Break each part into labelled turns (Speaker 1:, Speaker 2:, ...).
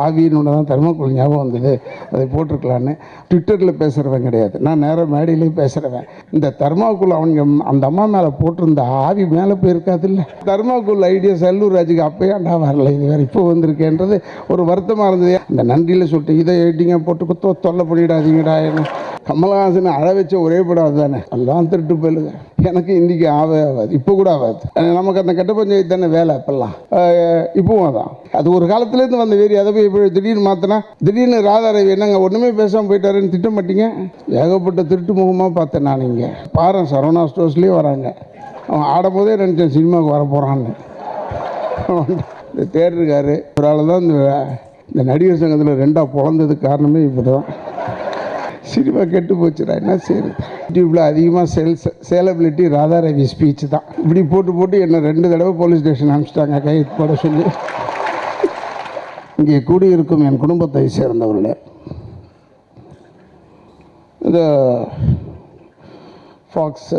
Speaker 1: ஆவின்னு தான் தர்மக்குள் ஞாபகம் வந்தது. அதை போட்டிருக்கலான்னு. ட்விட்டரில் பேசுகிறவன் கிடையாது. நான் நேராக மேடையிலையும் பேசுகிறவன் இந்த தர்மாக்குள் அவங்க அந்த அம்மா மேலே போட்டிருந்த ஆவி மேலே போயிருக்காது இல்லை தர்மாக்குள் ஐடியா செல்லூர் ராஜுக்கு அப்போயாண்டா வரல. இது வேறு இப்போ வந்திருக்கேன்றது ஒரு வருத்தமாக இருந்தது. அந்த நன்றியில் சொல்லிட்டு இதை எடிங்க போட்டு தொல்லை பண்ணிடாதீங்கடா என்ன? கமலஹாசனை அழ வச்ச ஒரே படம் அதுதானே? எல்லாம் திருட்டு போயிலுங்க எனக்கு இன்றைக்கி ஆவே ஆகாது இப்போ கூட ஆகாது நமக்கு அந்த கெட்ட பஞ்சாயத்து தானே வேலை அப்பெல்லாம். இப்பவும் அதான். அது ஒரு காலத்துலேருந்து வந்த வேறு. அதை போய் இப்போ திடீர்னு மாற்றினா திடீர்னு ராதாரவி என்னங்க ஒன்றுமே பேசாமல் போயிட்டாருன்னு திட்ட மாட்டீங்க? ஏகப்பட்ட திருட்டு முகமாக பார்த்தேன் நான் இங்கே. பாரு சரவணா ஸ்டோர்ஸ்லேயே வராங்க. அவன் ஆடும்போதே நினச்சேன் சினிமாவுக்கு வர போகிறான்னு இந்த தேர் இருக்காரு ஒரு ஆள் தான் இந்த இந்த நடிகர் சங்கத்தில் ரெண்டாக பிறந்ததுக்கு காரணமே இப்படி தான் சினிமா கெட்டு போச்சுடா என்ன சரி யூடியூப்பில் அதிகமாக sales saleability Radha Ravi speech தான். இப்படி போட்டு போட்டு என்னை ரெண்டு தடவை போலீஸ் ஸ்டேஷன் அனுப்பிச்சிட்டாங்க கை போட சொல்லி. இங்கே கூடியிருக்கும் என் குடும்பத்தை சேர்ந்தவர்களே இந்த ஃபாக்ஸ்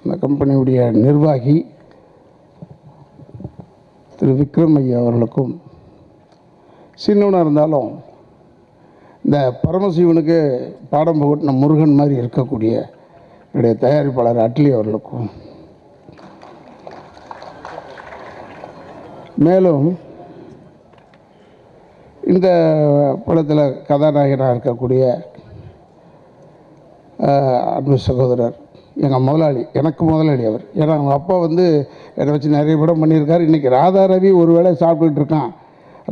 Speaker 1: அந்த கம்பெனியுடைய நிர்வாகி திரு விக்ரம் ஐயா அவர்களுக்கும் சின்னவனாக இருந்தாலும் இந்த பரமசிவனுக்கு பாடம் புகட்டின முருகன் மாதிரி இருக்கக்கூடிய என்னுடைய தயாரிப்பாளர் அட்லி அவர்களுக்கும். மேலும் இந்த படத்தில் கதாநாயகனாக இருக்கக்கூடிய அன்பு சகோதரர் எங்கள் முதலாளி எனக்கு முதலாளி அவர். ஏன்னா அவங்க அப்பா வந்து என்னை வச்சு நிறைய படம் பண்ணியிருக்காரு. இன்றைக்கி ராதா ரவி ஒரு வேளை சாப்பிட்டுட்டு இருக்கான்.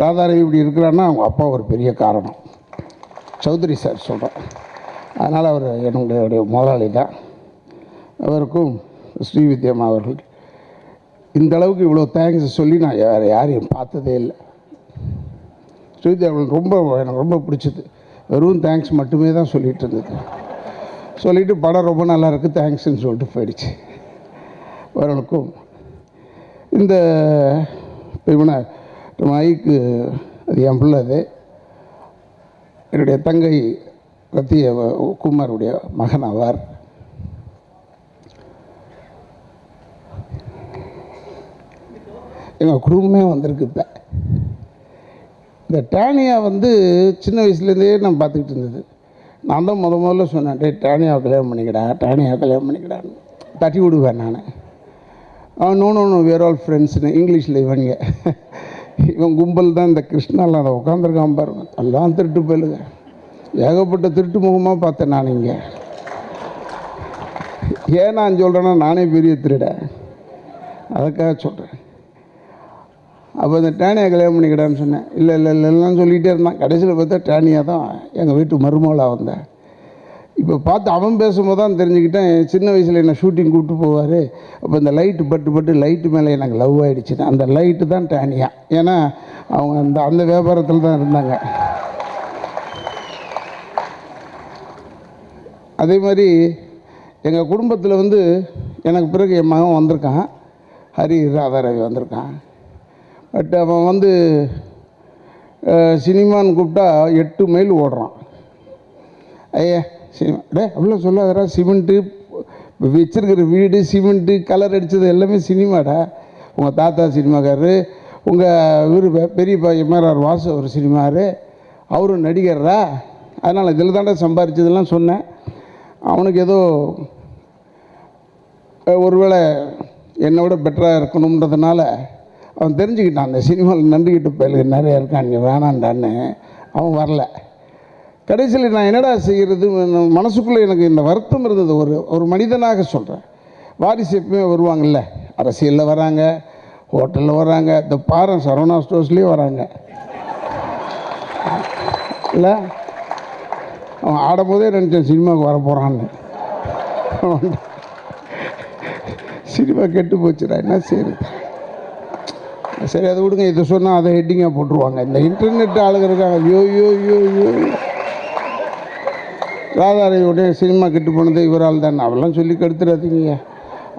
Speaker 1: ராதா ரவி இப்படி இருக்கிறான்னா அவங்க அப்பா ஒரு பெரிய காரணம். சௌத்ரி சார் சொல்கிறேன் அதனால் அவர் என்னுடைய முதலாளி தான். அவருக்கும் ஸ்ரீவித்யம்மா அவர்கள் இந்த அளவுக்கு இவ்வளோ தேங்க்ஸ் சொல்லி நான் வேறு யாரையும் பார்த்ததே இல்லை. ஸ்ரீவித்யா அவர்கள் ரொம்ப எனக்கு ரொம்ப பிடிச்சது. வெறும் தேங்க்ஸ் மட்டுமே தான் சொல்லிட்டு இருந்தது. சொல்லிவிட்டு படம் ரொம்ப நல்லா இருக்குது தேங்க்ஸ்ன்னு சொல்லிட்டு போயிடுச்சு. அவர்களுக்கும் இந்த இவனை மைக்கு அது என் பிள்ளை அது. என்னுடைய தங்கை ரத்திய குமாருடைய மகன் ஆவார். எங்கள் குடும்பமே வந்திருக்கு இப்போ. இந்த டேனியா வந்து சின்ன வயசுலேருந்தே நான் பார்த்துக்கிட்டு இருந்தது. நான் தான் முத முதல்ல சொன்னேன் டே டேனியாவை கல்யாணம் பண்ணிக்கடா டேனியாவை கல்யாணம் பண்ணிக்கடான்னு. தட்டி விடுவேன் நான். அவன் no no no where all ஃப்ரெண்ட்ஸ்னு இங்கிலீஷில் இவனுங்க இவன் கும்பல் தான் இந்த கிருஷ்ணாவில் அதை உட்காந்துருக்கான் பாருங்க. எல்லாம் திருட்டு போயிலுங்க ஏகப்பட்ட திருட்டு முகமாக பார்த்தேன் நான் இங்கே. ஏன் நான் சொல்கிறேன்னா நானே பெரிய திருட. அதுக்காக சொல்கிறேன் அப்போ இந்த டேனியை கல்யாணம் பண்ணிக்கிடான்னு சொன்னேன். இல்லை இல்லை இல்லை இல்லைன்னு சொல்லிகிட்டே இருந்தான். கடைசியில் பார்த்தா டேனியாக தான் எங்கள் வீட்டு மருமகளாக வந்தேன் இப்போ பார்த்து அவன் பேசும்போது தான் தெரிஞ்சுக்கிட்டேன் சின்ன வயசில் என்னை ஷூட்டிங் கூப்பிட்டு போவார். அப்போ இந்த லைட்டு பட்டு பட்டு லைட்டு மேலே எனக்கு லவ் ஆகிடுச்சு அந்த லைட்டு தான் டேனியா. ஏன்னா அவங்க அந்த அந்த வியாபாரத்தில் தான் இருந்தாங்க. அதே மாதிரி எங்கள் குடும்பத்தில் வந்து எனக்கு பிறகு என் மகன் வந்திருக்கான். ஹரி ராதாரவி வந்திருக்கான். பட் அவன் வந்து சினிமான்னு கூப்பிட்டா எட்டு மைல் ஓடுறான். ஐயா டே அவ்வளோ சொல்லாதடா. சிமெண்ட்டு வச்சிருக்கிற வீடு சிமெண்ட்டு கலர் அடித்தது எல்லாமே சினிமாடா. உங்கள் தாத்தா சினிமாக்காரரு உங்கள் இவர் பெரியப்பா எம்ஆர்ஆர் வாசு ஒரு சினிமாரு. அவரும் நடிகர்ரா. அதனால் இதில் தாண்டா சம்பாரிச்சதெல்லாம் சொன்னேன். அவனுக்கு ஏதோ ஒருவேளை என்னை விட பெட்டராக இருக்கணுன்றதுனால அவன் தெரிஞ்சுக்கிட்டான் அந்த சினிமாவில் நன்றிக்கிட்டு பயலுக்கு நிறையா இருக்கான் நீ வேணான்டான்னு அவன் வரல. கடைசியில் நான் என்னடா செய்கிறது மனசுக்குள்ளே எனக்கு இந்த வருத்தம் இருந்தது. ஒரு ஒரு மனிதனாக சொல்கிறேன் வாரிசு எப்பவுமே வருவாங்கல்ல. அரசியலில் வராங்க ஹோட்டலில் வராங்க இந்த பாரம் சரவணா ஸ்டோர்ஸ்லேயே வராங்க. இல்லை? அவன் ஆடும்போதே நினச்சேன் சினிமாவுக்கு வர போகிறான்னு சினிமா கெட்டு போச்சுடா என்ன சரி சரி அதை விடுங்க. இதை சொன்னால் அதை ஹெட்டிங்காக போட்டுருவாங்க. இந்த இன்டர்நெட் ஆளுங்க இருக்காங்க ஐயோ ஐயோ ஐயோ ஐயோ. ராதாரவியுடைய சினிமா கெட்டு போனது இவரால் தான். அவெல்லாம் சொல்லி கெடுத்துடாதீங்க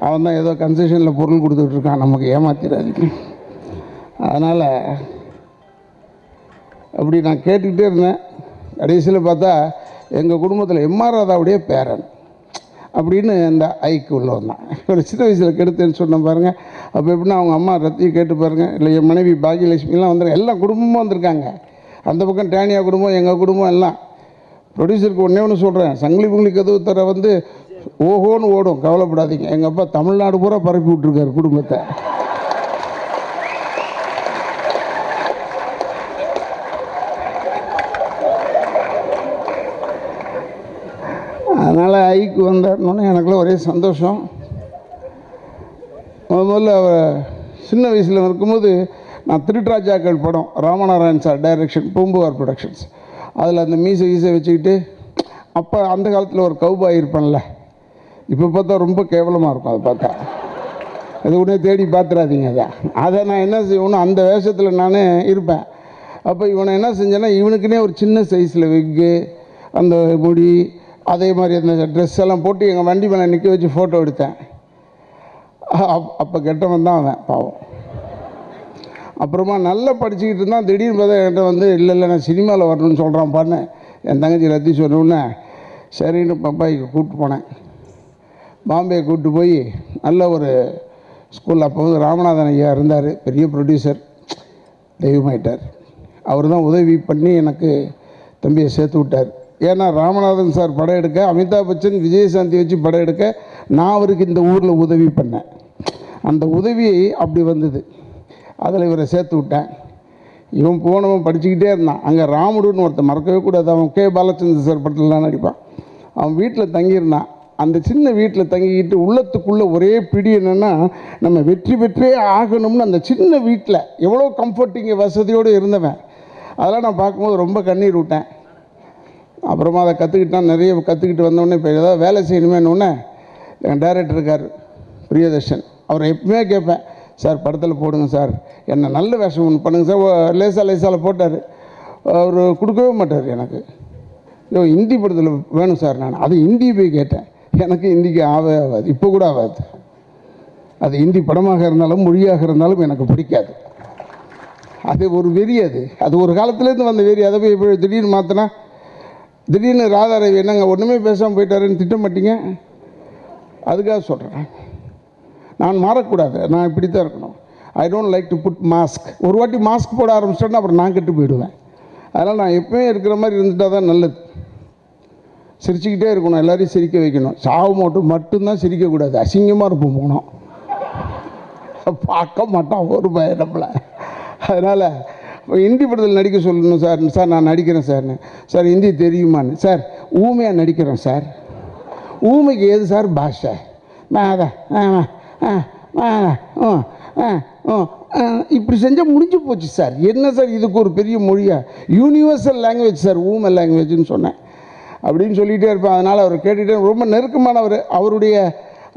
Speaker 1: அவன் தான் ஏதோ கன்செஷனில் பொருள் கொடுத்துட்ருக்கான் நமக்கு ஏமாத்திடாதீங்க. அதனால் அப்படி நான் கேட்டுக்கிட்டே இருந்தேன். கடைசியில் பார்த்தா எங்கள் குடும்பத்தில் எம்ஆர் ராதாவுடைய பேரன். அப்படின்னு அந்த ஐக்கு உள்ள வந்தான். ஒரு சின்ன வயசில் கெடுத்தேன்னு சொன்ன பாருங்கள் அப்போ எப்படின்னா அவங்க அம்மா ரத்தியை கேட்டு பாருங்கள் இல்லை என் மனைவி பாக்கியலட்சுமிலாம் வந்துருங்க எல்லாம் குடும்பமும் வந்திருக்காங்க. அந்த பக்கம் டேனியா குடும்பம் எங்கள் குடும்பம் எல்லாம். ப்ரொடியூசருக்கு ஒன்றே ஒன்று சொல்கிறேன் சங்கிலி பொங்கலி கதவு தர வந்து ஓஹோன்னு ஓடும். கவலைப்படாதீங்க. எங்கள் அப்பா தமிழ்நாடு பூரா பரப்பி விட்ருக்காரு குடும்பத்தை. அதனால் ஐக்கு வந்தாருனோடனே எனக்குள்ள ஒரே சந்தோஷம். முத முதல்ல அவர் சின்ன வயசில் இருக்கும்போது நான் திருட்ராஜாக்கள் படம் Ramanarayan sir direction Poompuhar productions அதில் அந்த மீசை ஈசை வச்சுக்கிட்டு அப்போ அந்த காலத்தில் ஒரு கவுபாய் இருப்பேன்ல. இப்போ பார்த்தா ரொம்ப கேவலமாக இருக்கும் அதை பார்த்தா. அது உடனே தேடி பார்த்துடாதீங்க அதை. அதை நான் என்ன செய்வேன்னு அந்த வேஷத்தில் நான் இருப்பேன். அப்போ இவனை என்ன செஞ்சேன்னா இவனுக்குன்னே ஒரு சின்ன சைஸில் விக்கு அந்த முடி அதே மாதிரி அந்த ட்ரெஸ் எல்லாம் போட்டு எங்கள் வண்டி மேலே நிற்க வச்சு ஃபோட்டோ எடுத்தேன். அப் அப்போ கெட்டவன் தான் அவன் பாவம். அப்புறமா நல்லா படிச்சுக்கிட்டு இருந்தால் திடீர்னு பார்த்தா என்கிட்ட வந்து இல்லை இல்லை நான் சினிமாவில் வரணும்னு சொல்கிறான் பாருன்னு என் தங்கச்சி எல்லாத்தையும் சொன்னோன்னே சரின்னு பப்பாய்க்கு கூப்பிட்டு போனேன். பாம்பே கூப்பிட்டு போய் நல்ல ஒரு ஸ்கூலில் அப்போ வந்து ராமநாதன் ஐயா இருந்தார் பெரிய ப்ரொடியூசர் தெய்வமாயிட்டார். அவர் தான் உதவி பண்ணி எனக்கு தம்பியை சேர்த்து விட்டார். ஏன்னா ராமநாதன் சார் படம் எடுக்க அமிதாப் பச்சன் விஜயசாந்தி வச்சு படம் எடுக்க நான் அவருக்கு இந்த ஊரில் உதவி பண்ணேன். அந்த உதவி அப்படி வந்தது. அதில் இவரை சேர்த்து விட்டேன். இவன் போனவன் படிச்சுக்கிட்டே இருந்தான். அங்கே ராமுடுன்னு ஒருத்தன் மறக்கவே கூடாது. அவன் கே. பாலச்சந்திர சார் படத்துலலாம் நடிப்பான். அவன் வீட்டில் தங்கியிருந்தான். அந்த சின்ன வீட்டில் தங்கிக்கிட்டு உள்ளத்துக்குள்ளே ஒரே பிடி என்னென்னா நம்ம வெற்றி பெற்றே ஆகணும்னு அந்த சின்ன வீட்டில் எவ்வளோ கம்ஃபர்ட்டிங்க வசதியோடு இருந்தவன். அதெல்லாம் நான் பார்க்கும்போது ரொம்ப கண்ணீர் விட்டேன் அப்புறமா அதை கற்றுக்கிட்டான் நிறைய கற்றுக்கிட்டு வந்தோடனே இப்போ ஏதாவது வேலை செய்யணுமேனோடனே என் டைரக்டர் இருக்கார் பிரியதர்ஷன். அவரை எப்பவுமே கேட்பேன். சார் படத்தில் போடுங்க சார். என்ன நல்ல வேஷம் ஒன்று பண்ணுங்கள் சார். லேசா லேசாவில் போட்டார். அவர் கொடுக்கவே மாட்டார் எனக்கு. ஐயோ ஹிந்தி படத்தில் வேணும் சார் நான். அது ஹிந்தி போய் கேட்டேன். எனக்கு ஹிந்திக்கு ஆவே ஆகாது இப்போ கூட ஆகாது அது ஹிந்தி படமாக இருந்தாலும் மொழியாக இருந்தாலும் எனக்கு பிடிக்காது. அது ஒரு வெறி அது. அது ஒரு காலத்துலேருந்து வந்த வெறி. அதை போய் இப்போ திடீர்னு மாற்றினா திடீர்னு ராதாரவி என்னங்க ஒன்றுமே பேசாமல் போயிட்டாருன்னு திட்ட மாட்டீங்க? அதுக்காக சொல்கிறேன் நான் மாறக்கூடாது. நான் இப்படி தான் இருக்கணும். I don't like to put mask ஒரு வாட்டி மாஸ்க் போட ஆரம்பிச்சிட்டேன்னா அப்புறம் நான் கெட்டு போயிடுவேன். அதனால் நான் எப்பவுமே இருக்கிற மாதிரி இருந்துட்டால் தான் நல்லது. சிரிச்சுக்கிட்டே இருக்கணும். எல்லோரையும் சிரிக்க வைக்கணும். சாவு மட்டும் மட்டும்தான் சிரிக்கக்கூடாது. அசிங்கமாக இருப்போம் போனோம் பார்க்க மாட்டான் ஒரு பய நம்மளை. அதனால் ஹிந்தி படத்தில் நடிக்க சொல்லணும் சார். சார் நான் நடிக்கிறேன் சார்னு சார் ஹிந்தி தெரியுமான்னு. சார் ஊமையாக நடிக்கிறேன் சார். ஊமைக்கு ஏது சார்? பாஷை. நான் அதை ஆ ஆ. இப்படி செஞ்சால் முடிஞ்சு போச்சு சார். என்ன சார் இதுக்கு ஒரு பெரிய மொழியா? யூனிவர்சல் லாங்குவேஜ் சார் ஊமன் லாங்குவேஜ்னு சொன்னேன். அப்படின்னு சொல்லிகிட்டே இருப்பேன். அதனால் அவர் கேட்டுகிட்டே ரொம்ப நெருக்கமானவர். அவருடைய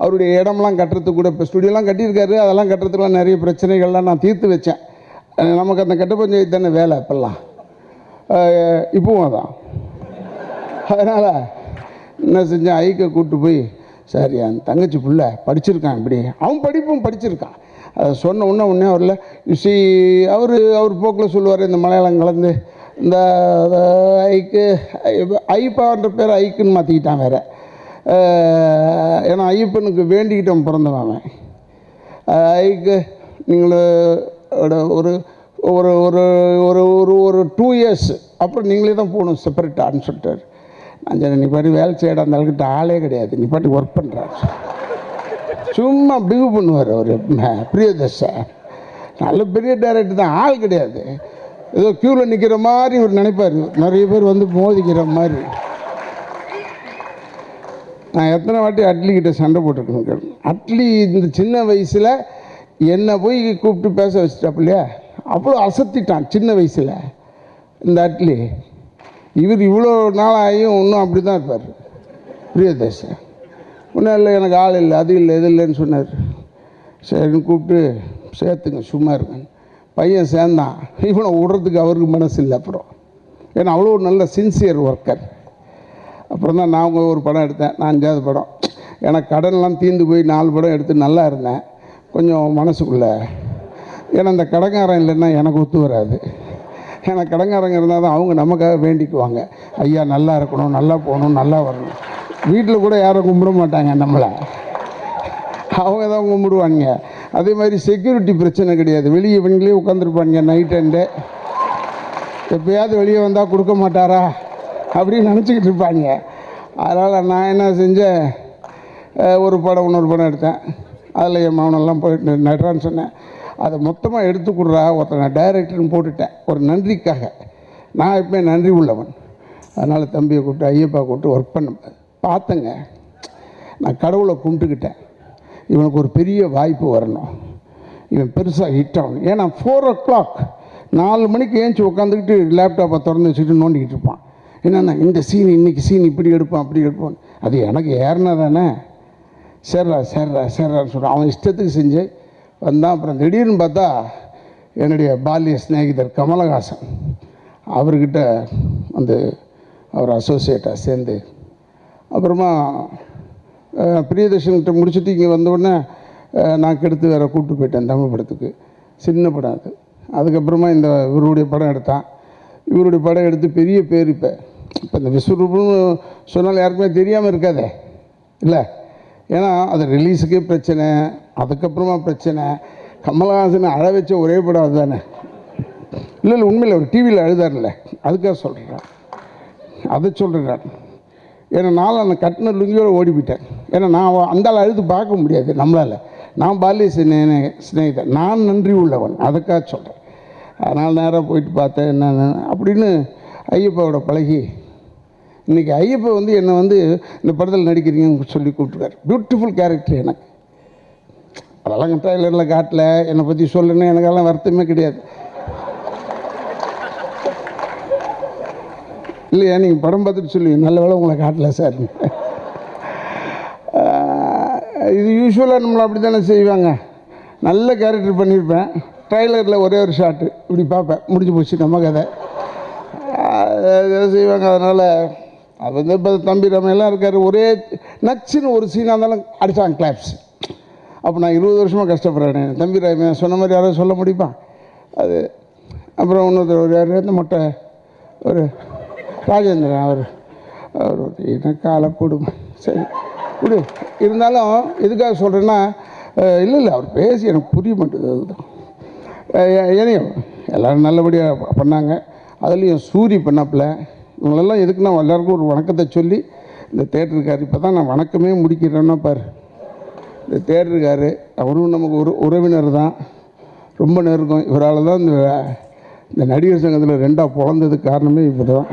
Speaker 1: அவருடைய இடம்லாம் கட்டுறதுக்கு கூட இப்போ ஸ்டுடியோலாம் கட்டியிருக்காரு. அதெல்லாம் கட்டுறதுக்குலாம் நிறைய பிரச்சனைகள்லாம் நான் தீர்த்து வச்சேன். நமக்கு அந்த கட்ட பஞ்சாயத்து தானே வேலை இப்போல்லாம். இப்போவும் அதான். அதனால் என்ன செஞ்சேன்? ஐக்கை கூப்பிட்டு போய் சரி என் தங்கச்சி புள்ள படிச்சிருக்கான் இப்படி. அவன் படிப்பும் படிச்சிருக்கான். அதை சொன்ன உடனே உடனே அவரில் சி அவர் அவர் போக்கில் சொல்லுவார் இந்த மலையாளம் கலந்து இந்த ஐக்கு ஐப்பான்ற பேர் ஐக்குன்னு மாற்றிக்கிட்டான் வேற. ஏன்னா ஐயப்பனுக்கு வேண்டிக்கிட்டவன் பிறந்தவன் அவன். ஐக்கு நீங்கள் ஒரு ஒரு ஒரு ஒரு ஒரு ஒரு டூ இயர்ஸ் அப்புறம் நீங்களே தான் போகணும் செப்பரேட்டான்னு சொல்லிட்டாரு. நான் நீ பாட்டு வேலை செய்யற அந்த அளவுக்கு ஆளே கிடையாது. நீ பாட்டு ஒர்க் பண்ணுறாரு சும்மா பிகு பண்ணுவார் அவர். பிரியதர்ஷா நல்ல பெரிய டேரக்டர் தான். ஆள் கிடையாது. ஏதோ க்யூவில் நிற்கிற மாதிரி இவர் நினைப்பார். நிறைய பேர் வந்து மோதிக்கிற மாதிரி. நான் எத்தனை வாட்டி அட்லி கிட்ட சண்டை போட்டிருக்கேன் அட்லி இந்த சின்ன வயசில் என்னை போய் கூப்பிட்டு பேச வச்சுட்டாப்புலையா? அவ்வளோ அசத்திட்டான் சின்ன வயசில். இந்த அட்லி. இவர் இவ்வளோ நாளாகியும் இன்னும் அப்படி தான் இருப்பார் பிரியதர்ஷன் ஒன்றும் இல்லை எனக்கு ஆள் இல்லை அது இல்லை இது இல்லைன்னு சொன்னார். சரின்னு கூப்பிட்டு சேர்த்துங்க சும்மா இருங்க. பையன் சேர்ந்தான். இவனை விடுறதுக்கு அவருக்கு மனசு இல்லை அப்புறம். ஏன்னா அவ்வளோ ஒரு நல்ல சின்சியர் ஒர்க்கர் அப்புறம் தான் நான் ஒரு படம் எடுத்தேன் நான் அஞ்சாவது படம். எனக்கு கடன்லாம் தீர்ந்து போய் நாலு படம் எடுத்து நல்லா இருந்தேன். கொஞ்சம் மனசுக்குள்ளே. ஏன்னா இந்த கடைக்காரன் இல்லைன்னா எனக்கு ஒத்து வராது. ஏன்னா கடங்காரங்க இருந்தால் தான் அவங்க நமக்காக வேண்டிக்குவாங்க. ஐயா நல்லா இருக்கணும் நல்லா போகணும் நல்லா வரணும். வீட்டில் கூட யாரும் கும்பிட மாட்டாங்க நம்மளை. அவங்க தான் கும்பிடுவாங்க அதே மாதிரி செக்யூரிட்டி பிரச்சனை கிடையாது. வெளியே இவங்களே உட்காந்துருப்பாங்க நைட் அண்டு எப்பயாவது வெளியே வந்தால் கொடுக்க மாட்டாரா? அப்படின்னு நினச்சிக்கிட்டு இருப்பாங்க அதனால் நான் என்ன செஞ்சேன்? ஒரு படம் இன்னொரு படம் எடுத்தேன். அதில் என் மகனெல்லாம் போயிட்டு நடுறான்னு சொன்னேன். அதை மொத்தமாக எடுத்து கொடுறா ஒருத்தனை டைரக்டர்னு போட்டுட்டேன். ஒரு நன்றிக்காக. நான் எப்பவுமே நன்றி உள்ளவன். அதனால் தம்பியை கூப்பிட்டு ஐயப்பா கூப்பிட்டு ஒர்க் பண்ண. பார்த்தேங்க நான் கடவுளை கும்பிட்டுக்கிட்டேன். இவனுக்கு ஒரு பெரிய வாய்ப்பு வரணும். இவன் பெருசாக ஹிட் ஆகணும். ஏன்னா ஃபோர் ஓ கிளாக் நாலு மணிக்கு ஏஞ்சி உட்காந்துக்கிட்டு லேப்டாப்பை திறந்து வச்சுட்டு நோண்டிக்கிட்டு இருப்பான். என்னென்னா இந்த சீன் இன்னைக்கு சீன் இப்படி எடுப்பான் அப்படி எடுப்பான். அது எனக்கு ஏறினா தானே சரிடா சரிடா சரிடான்னு சொல்கிறான் அவன் இஷ்டத்துக்கு செஞ்சு வந்தான். அப்புறம் திடீர்னு பார்த்தா என்னுடைய பால்ய சிநேகிதர் கமலஹாசன் அவர்கிட்ட வந்து அவர் அசோசியேட்டாக சேர்ந்து அப்புறமா பிரியதர்ஷன்கிட்ட முடிச்சுட்டு இங்கே வந்தவுடனே நான் கெடுத்து வேற கூப்பிட்டு போயிட்டேன் தமிழ் படத்துக்கு. சின்ன படம் அது. அதுக்கப்புறமா இந்த இவருடைய படம் எடுத்தான். இவருடைய படம் எடுத்து பெரிய பேர் இப்போ. இப்போ இந்த விஸ்வரூபம்னு சொன்னால் யாருக்குமே தெரியாமல் இருக்காதே. இல்லை? ஏன்னா அது ரிலீஸுக்கே பிரச்சனை அதுக்கப்புறமா பிரச்சனை. கமலஹாசனை அழ வச்ச ஒரே படம் அதுதானே. இல்லை இல்லை உண்மையில் ஒரு டிவியில் அழுதார்ல. அதுக்காக சொல்கிறேன் அதை சொல்கிறேன் ஏன்னா நான் அந்த கட்டின லுங்கியோடு ஓடி போயிட்டேன். ஏன்னா நான் அந்தால் அழுது பார்க்க முடியாது நம்மளால். நான் பாலிய சினே சிநேகிதன். நான் நன்றி உள்ளவன். அதுக்காக சொல்கிறேன் அதனால் நேராக போயிட்டு பார்த்தேன் என்னென்ன. அப்படின்னு ஐயப்பாவோட பழகி இன்றைக்கி ஐயப்பா வந்து என்னை வந்து இந்த படத்தில் நடிக்கிறீங்கன்னு சொல்லி கூப்பிட்டுருக்காரு. பியூட்டிஃபுல் கேரக்டர் எனக்கு. அதெல்லாம் ட்ரைலரில் காட்டல. என்னை பற்றி சொல்லணும் எனக்கெல்லாம் வருத்தமே கிடையாது. இல்லையா நீங்கள் படம் பார்த்துட்டு சொல்லி நல்ல வேலை உங்களை காட்டல சார். இது யூஸ்வலாக நம்மளை அப்படி தானே செய்வாங்க. நல்ல கேரக்டர் பண்ணியிருப்பேன் ட்ரைலரில் ஒரே ஒரு ஷாட்டு இப்படி பார்ப்பேன். முடிஞ்சு போச்சு நம்ம கதை. செய்வாங்க அதனால் அது வந்து இப்போ தம்பி ரமையெல்லாம் இருக்கார் ஒரே நச்சுன்னு ஒரு சீனாக இருந்தாலும் அடித்தாங்க கிளாப்ஸ் அப்போ நான் இருபது வருஷமாக கஷ்டப்படுறேன். தம்பி ராமே சொன்ன மாதிரி யாராவது சொல்ல முடியுமா? அது அப்புறம் இன்னொருத்தர் ஒரு யார் இந்த மொட்டை ஒரு ராஜேந்திரன் அவர் அவர் ஒரு எனக்கு ஆளப்படும் சரி விடு இருந்தாலும் எதுக்காக சொல்கிறேன்னா இல்லை இல்லை அவர் பேசி எனக்கு புரிய மாட்டேது அதுதான். ஏனையும் எல்லோரும் நல்லபடியாக பண்ணாங்க. அதுலேயும் சூரி பண்ணப்பில். இவங்களெல்லாம் நான் எல்லாருக்கும் ஒரு வணக்கத்தை சொல்லி இந்த தேட்டருக்கார் இப்போ தான் நான் வணக்கமே முடிக்கிறேன்னா பாரு. இந்த தேட்டருக்காரு அவரும் நமக்கு ஒரு உறவினர் தான். ரொம்ப நெருக்கம். இவரால் தான் இந்த இந்த நடிகர் சங்கத்தில் ரெண்டாக பிறந்ததுக்கு காரணமே இவர் தான்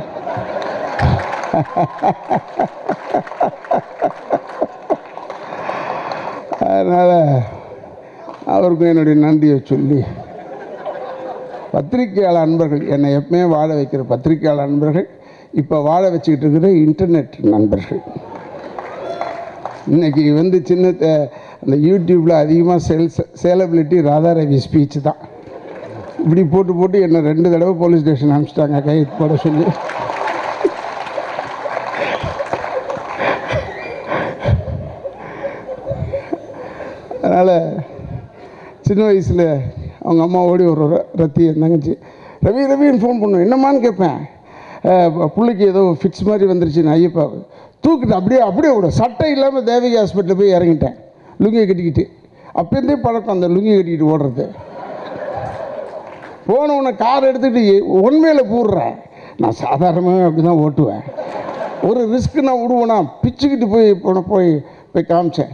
Speaker 1: அதனால் அவருக்கும் என்னுடைய நன்றியை சொல்லி பத்திரிகையாளர் அன்பர்கள் என்னை எப்பவுமே வாழ வைக்கிற பத்திரிகையாளர் அன்பர்கள் இப்போ வாழ வச்சுக்கிட்டு இருக்கிற இன்டர்நெட் நண்பர்கள். இன்னைக்கு வந்து சின்ன அந்த யூடியூப்பில் அதிகமாக சேல்ஸ் சேலபிலிட்டி ராதாரவி ஸ்பீச் தான். இப்படி போட்டு போட்டு என்னை ரெண்டு தடவை போலீஸ் ஸ்டேஷன் அனுப்பிச்சிட்டாங்க கை போட சொல்லி. அதனால் சின்ன வயசில் அவங்க அம்மா ஓடி ஒரு ரத்தி என் தங்கச்சி ரவி ரவின்னு ஃபோன் பண்ணுவேன் என்னம்மான்னு கேட்பேன். பிள்ளைக்கு ஏதோ ஃபிக்ஸ் மாதிரி வந்துருச்சுன்னு ஐயப்பா. தூக்கிட்டு அப்படியே அப்படியே விட. சட்டை இல்லாமல் தேவகி ஹாஸ்பிட்டலில் போய் இறங்கிட்டேன். லுங்கியை கட்டிக்கிட்டு. அப்போருந்தே பழக்கம் அந்த லுங்கியை கட்டிக்கிட்டு ஓடுறது. போனவனை கார் எடுத்துக்கிட்டு உண்மையில் போடுறேன். நான் சாதாரணமாக அப்படி தான் ஓட்டுவேன். ஒரு ரிஸ்க் நான் விடுவேனா பிச்சுக்கிட்டு போய் போன போய் போய் காமிச்சேன்.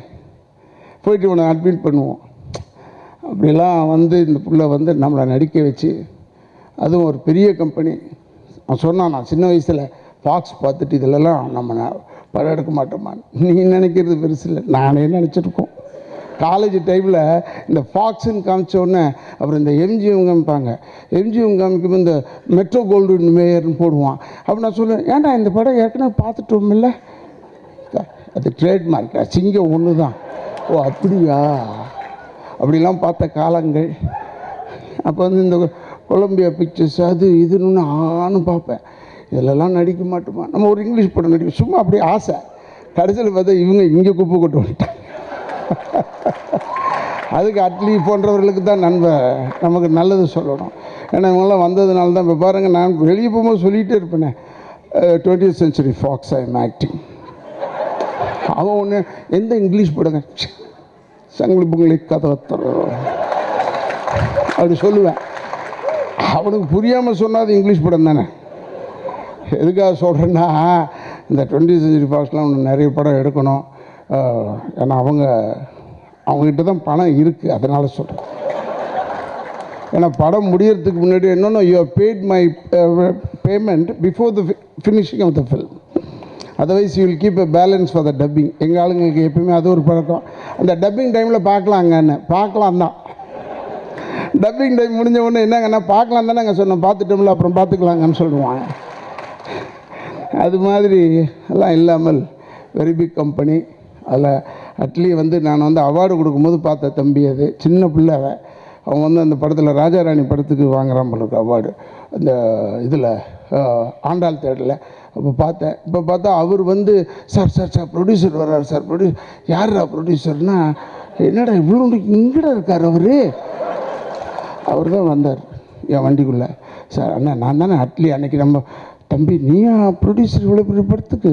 Speaker 1: போயிட்டு இவனை அட்மிட் பண்ணுவோம். அப்படிலாம் வந்து இந்த புள்ள வந்து நம்மளை நடிக்க வச்சு அதுவும் ஒரு பெரிய கம்பெனி அவன் சொன்னான் நான் சின்ன வயசில் ஃபாக்ஸ் பார்த்துட்டு இதிலெல்லாம் நம்ம படம் எடுக்க மாட்டோமா? நீ நினைக்கிறது பெருசு இல்லை. நானே நினச்சிருக்கோம். காலேஜ் டைமில் இந்த ஃபாக்ஸுன்னு காமிச்சோடனே அப்புறம் இந்த எம்ஜிஎம் காமிப்பாங்க. எம்ஜிஎம் காமிக்கும் இந்த மெட்ரோ கோல்டு மேயர்னு போடுவான். அப்படி நான் சொல்லுவேன் ஏன்டா இந்த படம் ஏற்கனவே பார்த்துட்டோமில்ல அது ட்ரேட்மார்க் சிங்கம் ஒன்று தான் ஓ அப்படியா? அப்படிலாம் பார்த்த காலங்கள். அப்போ வந்து இந்த கொலம்பியா பிக்சர்ஸ் அது இதுன்னு ஆன்னு பார்ப்பேன். இதிலெல்லாம் நடிக்க மாட்டோமா? நம்ம ஒரு இங்கிலீஷ் படம் நடிக்கும் சும்மா அப்படியே ஆசை. கடைசியில் பார்த்தா இவங்க இங்கே குப்பை கொண்டு வந்துட்டாங்க. அதுக்கு அட்லி போன்றவர்களுக்கு தான் நண்பை நமக்கு நல்லது சொல்லணும். ஏன்னா இவங்கெல்லாம் வந்ததுனால தான் இப்போ பாருங்கள் நான் வெளியே போகும்போது சொல்லிகிட்டே இருப்பேனே. Twenty century fox I am acting அவன் ஒன்று எந்த இங்கிலீஷ் படங்க? ச்சே, சங்கிலி பொங்கலி கதை அப்படி சொல்லுவேன். அவனுக்கு புரியாமல் சொன்னால் அது இங்கிலீஷ் படம் தானே? எதுக்காக சொல்கிறேன்னா இந்த டுவெண்ட்டி செஞ்சுரி ஃபாக்ஸ்லாம் ஒன்று நிறைய படம் எடுக்கணும். ஏன்னா அவங்க அவங்ககிட்ட தான் பணம் இருக்குது அதனால் சொல்கிறேன் ஏன்னா படம் முடியறதுக்கு முன்னாடி என்னென்னா you paid my payment before the finishing of the film otherwise you will keep a balance for the dubbing எங்கள் ஆளுங்களுக்கு எப்பயுமே அது ஒரு பழக்கம். அந்த டப்பிங் டைமில் பார்க்கலாங்கன்னு. பார்க்கலாம் தான். டப்பிங் டைம் முடிஞ்ச உடனே என்னங்கன்னா பார்க்கலாம் தானே நாங்கள் சொன்னோம். பார்த்துட்டோம்ல அப்புறம் பார்த்துக்கலாங்கன்னு சொல்லுவாங்க அது மாதிரி எல்லாம் இல்லாமல் வெரி பிக் கம்பெனி அதில் அட்லி வந்து நான் வந்து அவார்டு கொடுக்கும்போது பார்த்த தம்பி அது சின்ன பிள்ளை அவன். அவன் வந்து அந்த படத்தில் ராஜாராணி படத்துக்கு வாங்குறான் போல அவார்டு அந்த இதில் ஆண்டாள் தேடலில் அப்போ பார்த்தேன். இப்போ பார்த்தா அவர் வந்து சார் சார் சார் ப்ரொடியூசர் வர்றார் சார் ப்ரொடியூஸ் யாரா ப்ரொடியூசர்னா என்னடா இவ்வளோ இங்கடா இருக்கார் அவர்? அவர் தான் வந்தார் என் வண்டிக்குள்ளே. சார் அண்ணா நான் தானே அட்லி அன்னைக்கு நம்ம தம்பி நீயா ப்ரொடியூசர் இவ்வளோ பெரிய படத்துக்கு?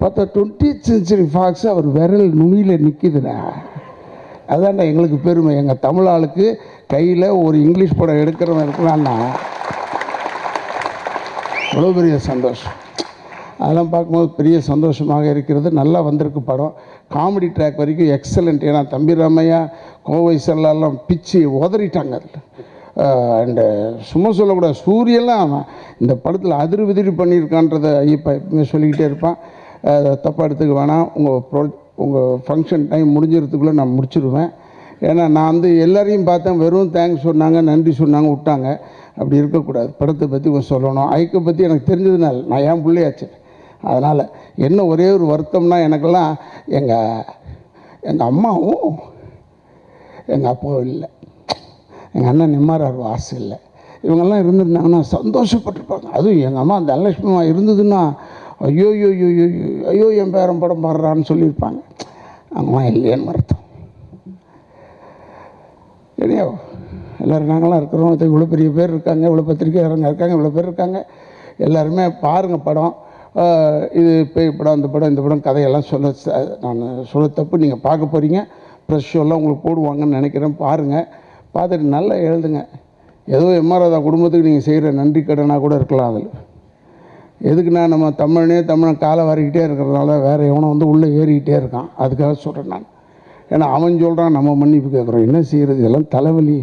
Speaker 1: பார்த்தா டுவெண்ட்டி சென்ச்சுரி ஃபாக்ஸ் அவர் விரல் நுனியில் நிற்கிதுண்ணா அதான்டா எங்களுக்கு பெருமை. எங்கள் தமிழ் ஆளுக்கு கையில் ஒரு இங்கிலீஷ் படம் எடுக்கிறவன் இருக்கலாம்னா அவ்வளோ பெரிய சந்தோஷம். அதெல்லாம் பார்க்கும்போது பெரிய சந்தோஷமாக இருக்கிறது. நல்லா வந்திருக்கு படம். காமெடி ட்ராக் வரைக்கும் எக்ஸலண்ட். ஏன்னா தம்பி ராமையா கோவை செல்லாம் பிச்சு உதறிட்டாங்க அதில். அண்டு சும்மா சொல்லக்கூடாது சூரியெல்லாம் இந்த படத்தில் அதிர் விதிரி பண்ணியிருக்கான்றதை ஐயப்பா எப்பவுமே சொல்லிக்கிட்டே இருப்பான். தப்பாக எடுத்துக்க வேணாம். உங்கள் ப்ரோ உங்கள் ஃபங்க்ஷன் டைம் முடிஞ்சிறதுக்குள்ளே நான் முடிச்சிருவேன். ஏன்னா நான் வந்து எல்லாரையும் பார்த்தேன் வெறும் தேங்க்ஸ் சொன்னாங்க நன்றி சொன்னாங்க விட்டாங்க. அப்படி இருக்கக்கூடாது. படத்தை பற்றி கொஞ்சம் சொல்லணும். ஐக்கை பற்றி எனக்கு தெரிஞ்சதுனால நான் ஏன் பிள்ளையாச்சு. அதனால் என்ன ஒரே ஒரு வருத்தம்னா எனக்கெல்லாம் எங்கள் எங்கள் அம்மாவும் எங்கள் அப்பாவும் இல்லை. எங்கள் அண்ணன் நிம்மாரார் வாசு இல்லை. இவங்கெல்லாம் இருந்திருந்தாங்கன்னா சந்தோஷப்பட்டிருப்பாங்க. அதுவும் எங்கள் அம்மா தனலட்சுமிமா இருந்ததுன்னா ஐயோ ஐயோ ஐயோ ஐயோ என் பேரன் படம் பாடுறான்னு சொல்லியிருப்பாங்க. அம்மா இல்லையேன்னு வருத்தம். இல்லையோ எல்லோரும் நாங்களாம் இருக்கிறோம். இது இவ்வளோ பெரிய பேர் இருக்காங்க இவ்வளோ பத்திரிக்கையாளருங்க இருக்காங்க இவ்வளோ பேர் இருக்காங்க. எல்லாருமே பாருங்கள் படம். இது பேய் படம் அந்த படம் இந்த படம் கதையெல்லாம் சொல்ல நான் சொல்ல தப்பு. நீங்கள் பார்க்க போகிறீங்க ப்ரெஷ் ஷோலாம் உங்களுக்கு போடுவாங்கன்னு நினைக்கிறேன். பாருங்கள் பார்த்துட்டு நல்லா எழுதுங்க. ஏதோ எம்ஆர்ஆதா குடும்பத்துக்கு நீங்கள் செய்கிற நன்றி கடனாக கூட இருக்கலாம் அதில். எதுக்குன்னா நம்ம தமிழனே தமிழன் காலை வரைக்கிட்டே இருக்கிறதுனால வேறு எவனோ வந்து உள்ளே ஏறிக்கிட்டே இருக்கான். அதுக்காக சொல்கிறேன் நான். ஏன்னா அவன் சொல்கிறான் நம்ம மன்னிப்பு கேட்குறோம். என்ன செய்கிறது இதெல்லாம் தலைவலி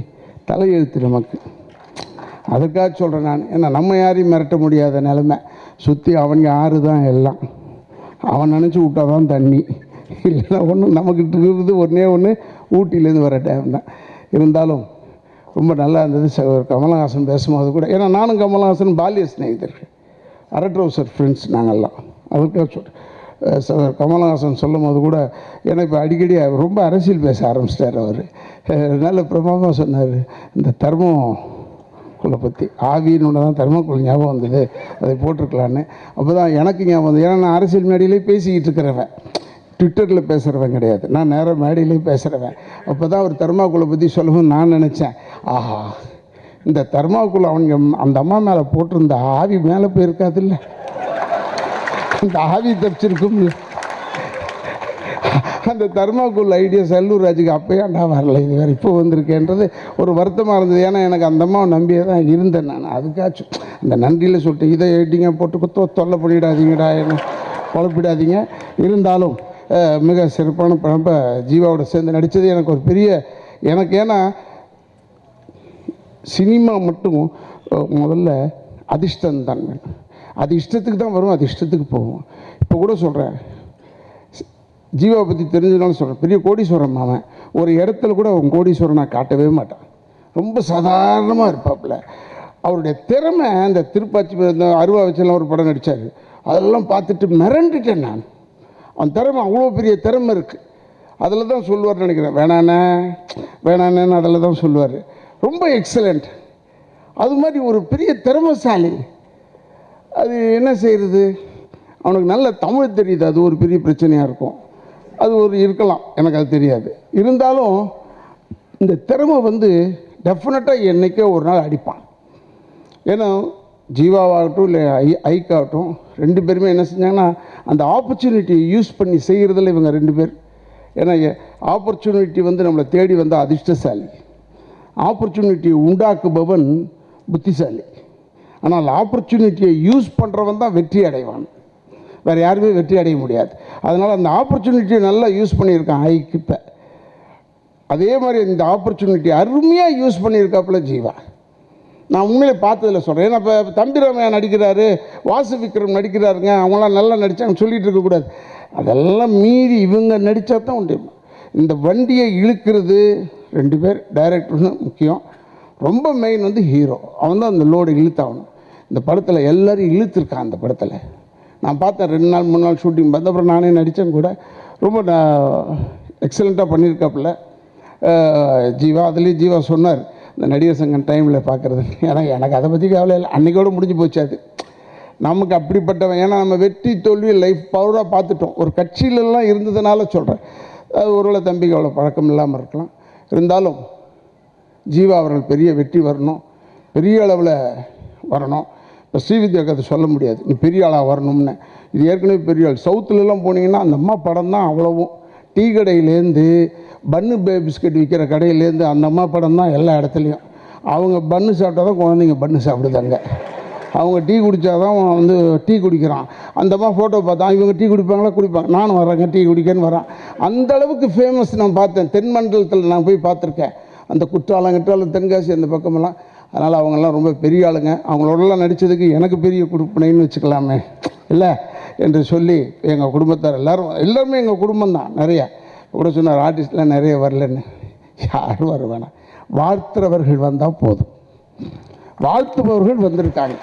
Speaker 1: தலையெழுத்து நமக்கு. அதுக்காக சொல்கிறேன் நான். ஏன்னா நம்ம யாரையும் மிரட்ட முடியாத நிலைமை. சுற்றி அவனுக்கு ஆறு தான் எல்லாம். அவன் நினச்சி விட்டா தான் தண்ணி. இல்லைன்னா ஒன்றும் நமக்கிட்ட இருக்கிறது ஒன்றே ஒன்று ஊட்டியிலேருந்து வர டைம் தான். இருந்தாலும் ரொம்ப நல்லா இருந்தது. சகோதரர் கமலஹாசன் பேசும்போது கூட. ஏன்னா நானும் கமலஹாசன் பால்ய சிநேகிதர்கள். அரட்ரௌசர் ஃப்ரெண்ட்ஸ் நாங்கள்லாம் அவருக்காக சொல் கமலஹாசன் சொல்லும் போது கூட ஏன்னா இப்போ அடிக்கடி ரொம்ப அரசியல் பேச ஆரம்பிச்சிட்டார் அவர். நல்ல பிரமாதமாக சொன்னார். இந்த தர்மம் தர்மக்குள்ளை பற்றி ஆவின்னு ஒன்று தான் தர்மக்குள் ஞாபகம் வந்தது. அதை போட்டிருக்கலான்னு. அப்போ தான் எனக்கு ஞாபகம் வந்தது. ஏன்னா நான் அரசியல் மேடையிலே பேசிக்கிட்டு இருக்கிறவன். ட்விட்டரில் பேசுகிறவன் கிடையாது. நான் நேராக மேடையிலே பேசுகிறவன் அப்போ தான் அவர் தர்மாக்குள்ளை பற்றி சொல்லவும் நான் நினச்சேன். ஆஹா. இந்த தர்மாக்குள்ள அவங்க அந்த அம்மா மேலே போட்டிருந்த ஆவி மேலே போயிருக்காதுல்ல? அந்த ஆவி தப்பிச்சிருக்கும் அந்த தர்மாக்குள் ஐடியா செல்லூர் ராஜுக்கு அப்போயாண்டா வரல இது வேறு இப்போ வந்திருக்கேன்றது ஒரு வருத்தமாக இருந்தது. ஏன்னா எனக்கு அந்த அம்மாவை நம்பியே தான் இருந்தேன் நான். அதுக்காச்சும் அந்த நன்றியில் சொல்லிட்டு இதை எடிங்க போட்டு குத்தோ தொல்லை பண்ணிடாதீங்கடா என்ன குழப்பிடாதீங்க. இருந்தாலும் மிக சிறப்பான படம் ஜீவாவோட சேர்ந்து நடித்தது எனக்கு ஒரு பெரிய எனக்கு ஏன்னா சினிமா மட்டும் முதல்ல அதிர்ஷ்டம் தான் அது இஷ்டத்துக்கு தான் வரும் அது இஷ்டத்துக்கு போகும். இப்போ கூட சொல்கிறேன் ஜீவா பற்றி தெரிஞ்சதுனால சொல்கிறேன் பெரிய கோடீஸ்வரன் அவன். ஒரு இடத்துல கூட அவன் கோடீஸ்வரனை காட்டவே மாட்டான். ரொம்ப சாதாரணமாக இருப்பாப்புல. அவருடைய திறமை அந்த திருப்பாச்சி அருவா வச்செல்லாம் ஒரு படம் நடித்தார் அதெல்லாம் பார்த்துட்டு மிரண்டுட்டேன் நான். அவன் திறமை அவ்வளோ பெரிய திறமை இருக்குது அதில் தான் சொல்லுவார்னு நினைக்கிறேன். வேணாண்ணே வேணாண்ணேன்னு அதில் தான் சொல்லுவார். ரொம்ப எக்ஸலண்ட் அது மாதிரி ஒரு பெரிய திறமைசாலி. அது என்ன செய்கிறது அவனுக்கு நல்ல தமிழ் தெரியுது. அது ஒரு பெரிய பிரச்சனையாக இருக்கும். அது ஒரு இருக்கலாம் எனக்கு அது தெரியாது. இருந்தாலும் இந்த திறமை வந்து டெஃபினட்டாக என்னைக்கோ ஒரு நாள் அடிப்பான். ஏன்னா ஜீவாவாகட்டும் இல்லை ஐ ஐக்காகட்டும் ரெண்டு பேருமே என்ன செஞ்சாங்கன்னா அந்த ஆப்பர்ச்சுனிட்டியை யூஸ் பண்ணி செய்கிறதில் இவங்க ரெண்டு பேர். ஏன்னா ஆப்பர்ச்சுனிட்டி வந்து நம்மளை தேடி வந்த அதிர்ஷ்டசாலி. ஆப்பர்ச்சுனிட்டியை உண்டாக்குபவன் புத்திசாலி. ஆனால் ஆப்பர்ச்சுனிட்டியை யூஸ் பண்ணுறவன் தான் வெற்றி அடைவான். வேறு யாருமே வெற்றி அடைய முடியாது. அதனால் அந்த ஆப்பர்ச்சுனிட்டியை நல்லா யூஸ் பண்ணியிருக்கான் ஐக்கு இப்போ அதே மாதிரி இந்த ஆப்பர்ச்சுனிட்டி அருமையாக யூஸ் பண்ணியிருக்காப்புல ஜீவா. நான் உண்மையிலே பார்த்ததில் சொல்கிறேன் ஏன்னா இப்போ தம்பிராமையா நடிக்கிறாரு வாசு விக்ரம் நடிக்கிறாருங்க அவங்களாம் நல்லா நடித்தாங்க சொல்லிகிட்டு இருக்கக்கூடாது அதெல்லாம் மீறி இவங்க நடித்தா தான் உண்டு. இந்த வண்டியை இழுக்கிறது ரெண்டு பேர் டைரக்டர்னு முக்கியம். ரொம்ப மெயின் வந்து ஹீரோ அவன் தான் அந்த லோடு இழுத்தாகணும். இந்த படத்தில் எல்லோரும் இழுத்துருக்கான் அந்த படத்தில். நான் பார்த்தேன் ரெண்டு நாள் மூணு நாள் ஷூட்டிங் பார்த்த அப்புறம் நானே நடித்தேன் கூட. ரொம்ப எக்ஸலண்ட்டாக பண்ணியிருக்காப்புல. ஜீவா அதுலேயும் ஜீவா சொன்னார் இந்த நடிகர் சங்கம் டைமில் பார்க்குறது. ஏன்னா எனக்கு அதை பற்றி கவலை இல்லை. அன்றைக்கோட முடிஞ்சு போச்சு அது. நமக்கு அப்படிப்பட்டவன் ஏன்னா நம்ம வெற்றி தோல்வி லைஃப் பவராக பார்த்துட்டோம். ஒரு கட்சியிலலாம் இருந்ததுனால சொல்கிறேன் ஒருவேளை தம்பிக்கு அவ்வளோ பழக்கம் இல்லாமல் இருக்கலாம். இருந்தாலும் ஜீவா அவர்கள் பெரிய வெற்றி வரணும். பெரிய அளவில் வரணும். இப்போ ஸ்ரீவித்யா கதை சொல்ல முடியாது. நீ பெரிய ஆளாக வரணும்னு. இது ஏற்கனவே பெரிய ஆள். சவுத்துலலாம் போனீங்கன்னா அந்த அம்மா படம் தான் அவ்வளவும். டீ கடையிலேருந்து பன்னு பே பிஸ்கட் விற்கிற கடையிலேருந்து அந்த அம்மா படம் தான் எல்லா இடத்துலையும். அவங்க பன்னு சாப்பிட்டா தான் குழந்தைங்க பன்னு சாப்பிடுதாங்க. அவங்க டீ குடித்தாதான் வந்து டீ குடிக்கிறான். அந்த அம்மா ஃபோட்டோ பார்த்தான் இவங்க டீ குடிப்பாங்களா? குடிப்பாங்க. நானும் வரேங்க டீ குடிக்கன்னு வரேன் அந்த அளவுக்கு ஃபேமஸ் நான் பார்த்தேன். தென்மண்டலத்தில் நான் போய் பார்த்துருக்கேன். அந்த குற்றாலம் கிட்டாலம் தென்காசி அந்த பக்கமெல்லாம். அதனால் அவங்கெல்லாம் ரொம்ப பெரிய ஆளுங்க. அவங்களோடலாம் நடித்ததுக்கு எனக்கு பெரிய கொடுப்பினைன்னு வச்சுக்கலாமே. இல்லை? என்று சொல்லி எங்கள் குடும்பத்தார் எல்லாரும் எல்லாருமே எங்கள் குடும்பம் தான் நிறைய. கூட சொன்னார் ஆர்டிஸ்ட்லாம் நிறைய வரலன்னு. யாரும் வர வேணாம். வாழ்த்துறவர்கள் வந்தால் போதும். வாழ்த்துபவர்கள் வந்திருக்காங்க.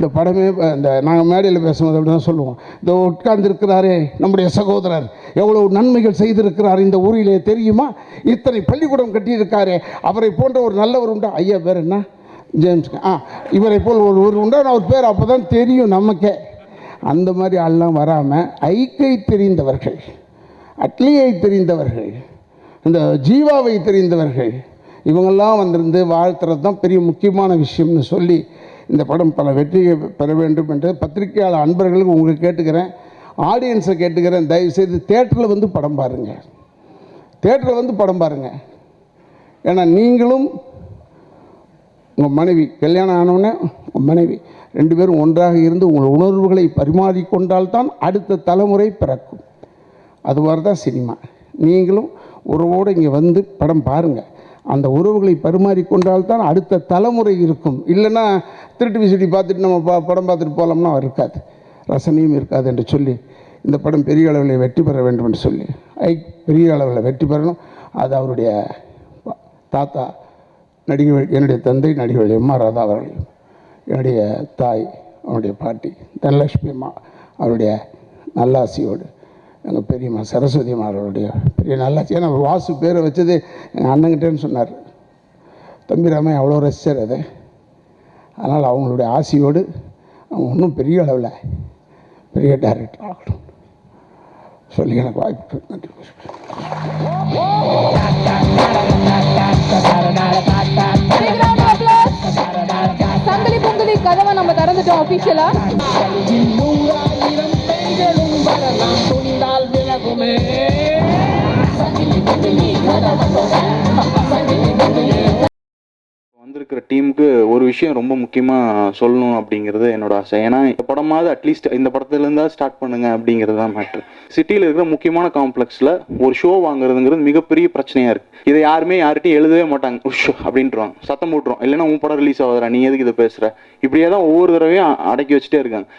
Speaker 1: இந்த படமே இந்த நாங்கள் மேடையில் பேசும்போது அப்படி தான் சொல்லுவோம். இந்த உட்கார்ந்துருக்கிறாரே நம்முடைய சகோதரர். எவ்வளவு நன்மைகள் செய்திருக்கிறார் இந்த ஊரிலே தெரியுமா? இத்தனை பள்ளிக்கூடம் கட்டியிருக்காரு. அவரை போன்ற ஒரு நல்லவர் உண்டா? ஐயா பேர் என்ன? ஜேம்ஸ் ஆ இவரை போல் ஒரு ஒரு உண்டா? அவர் பேர் அப்போ தான் தெரியும் நமக்கே. அந்த மாதிரி ஆள்லாம் வராமல் ஐக்கை தெரிந்தவர்கள் அட்லியை தெரிந்தவர்கள் இந்த ஜீவாவை தெரிந்தவர்கள் இவங்கெல்லாம் வந்திருந்து வாழ்த்துறது தான் பெரிய முக்கியமான விஷயம்னு சொல்லி இந்த படம் பல வெற்றியை பெற வேண்டும் என்று பத்திரிகையாளர் அன்பர்களுக்கு உங்களுக்கு கேட்டுக்கிறேன். ஆடியன்ஸை கேட்டுக்கிறேன். தயவுசெய்து தேட்டரில் வந்து படம் பாருங்கள் தேட்டரில் வந்து படம் பாருங்கள் ஏன்னா நீங்களும் உங்கள் மனைவி கல்யாணம் ஆனவுடனே உங்கள் மனைவி ரெண்டு பேரும் ஒன்றாக இருந்து உங்கள் உணர்வுகளை பரிமாறிக்கொண்டால்தான் அடுத்த தலைமுறை பிறக்கும். அது மாதிரி தான் சினிமா. நீங்களும் உறவோடு இங்கே வந்து படம் பாருங்கள் அந்த உறவுகளை பரிமாறிக்கொண்டால் தான் அடுத்த தலைமுறை இருக்கும். இல்லைன்னா திருட்டு விசிடி பார்த்துட்டு நம்ம பா படம் பார்த்துட்டு போகலாம்னா இருக்காது. ரசனையும் இருக்காது என்று சொல்லி இந்த படம் பெரிய அளவில் வெற்றி பெற வேண்டும் என்று சொல்லி. ஐ பெரிய அளவில் வெற்றி பெறணும். அது அவருடைய தாத்தா நடிகை என்னுடைய தந்தை நடிகை எம்மா ராதா அவர்கள் என்னுடைய தாய் அவனுடைய பாட்டி தனலட்சுமி அம்மா அவருடைய நல்லாசியோடு எங்கள் பெரியம்மா சரஸ்வதி அம்மா அவருடைய பெரிய நல்லாசி ஏன்னா வாசு பேரை வச்சது எங்கள் அண்ணங்கிட்டேன்னு சொன்னார். தம்பிராமே அவ்வளோ ரசிச்சார் அதை. அதனால் அவங்களுடைய ஆசையோடு அவங்க இன்னும் பெரிய அளவில் பெரிய டைரக்டர் ஆகணும். சொல்லி எனக்கு வாய்ப்பு நன்றி.
Speaker 2: சங்கிலி பொங்கலி கதவை நம்ம திறந்துட்டோம் அபிஷியலா
Speaker 3: வந்திருக்கிற டீமுக்கு ஒரு விஷயம் ரொம்ப முக்கியமாக சொல்லணும் அப்படிங்கிறது என்னோட ஆசை. ஏன்னா இந்த படமாவது அட்லீஸ்ட் இந்த படத்துலேருந்தா ஸ்டார்ட் பண்ணுங்க அப்படிங்கிறது தான் மேட்ரு சிட்டியில் இருக்கிற முக்கியமான காம்ப்ளெக்ஸில் ஒரு ஷோ வாங்குறதுங்கிறது மிகப்பெரிய பிரச்சனையாக இருக்குது இதை யாருமே யார்கிட்டையும் எழுதவே மாட்டாங்க. உஷ் அப்படின்றோம் சத்தம் போட்டுரும் இல்லைன்னா உன் படம் ரிலீஸ் ஆகுதுரா நீ எதுக்கு இதை பேசுகிற இப்படியே தான் ஒவ்வொரு தடவையும் அடக்கி வச்சுட்டே இருக்காங்க.